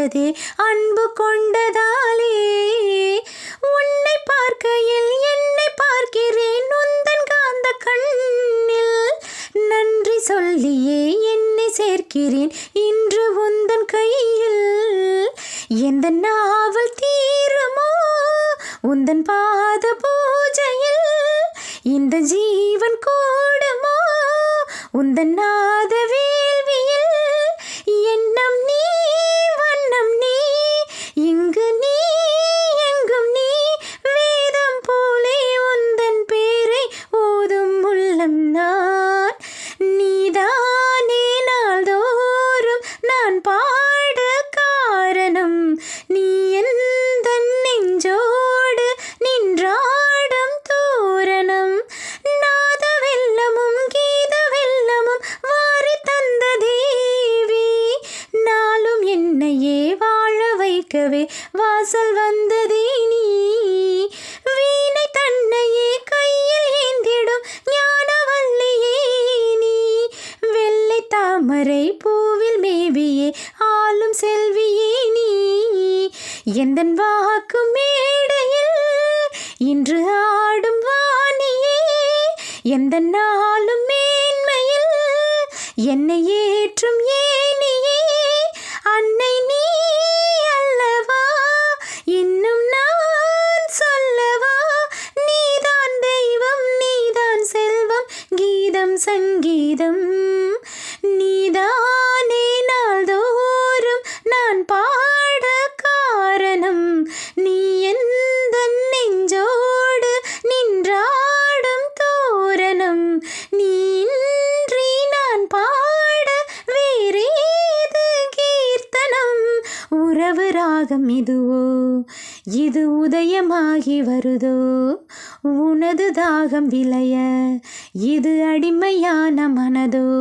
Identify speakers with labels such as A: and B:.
A: கொண்டதே அன்பு கொண்டதாலே. உன்னை பார்க்கையில் என்னை பார்க்கிறேன் உந்தன் காந்த கண்ணில். நன்றி சொல்லியே என்னை சேர்க்கிறேன் இன்று உந்தன் கையில். எந்த நாவல் தீருமோ உந்தன் பாத பூஜையில். இந்த ஜீவன் கூடுமோ உந்தன் நாதவே கேட்கவே வாசல் வந்ததே நீ. வீணை தன்னையே கையில் ஏந்திடும் ஞானவல்லியே நீ. வெள்ளை தாமரை பூவில் மேவியே ஆளும் செல்வியே நீ. எந்த வாக்கு மேடையில் இன்று ஆடும் வாணியே. எந்த நாளும் மேன்மையில் என்னை ஏற்றும் சங்கீதம். நீதானே நாள்தோறும் நான் பாட காரணம். நீ எந்த நெஞ்சோடு நின்றாடும் தோரணம். நீ இன்றி நான் பாட வேறேது கீர்த்தனம்? உறவு ராகம் இதுவோ? இது உதயமாகி வருதோ? உனது தாகம் விளைய இது அடிமையான மனதோ?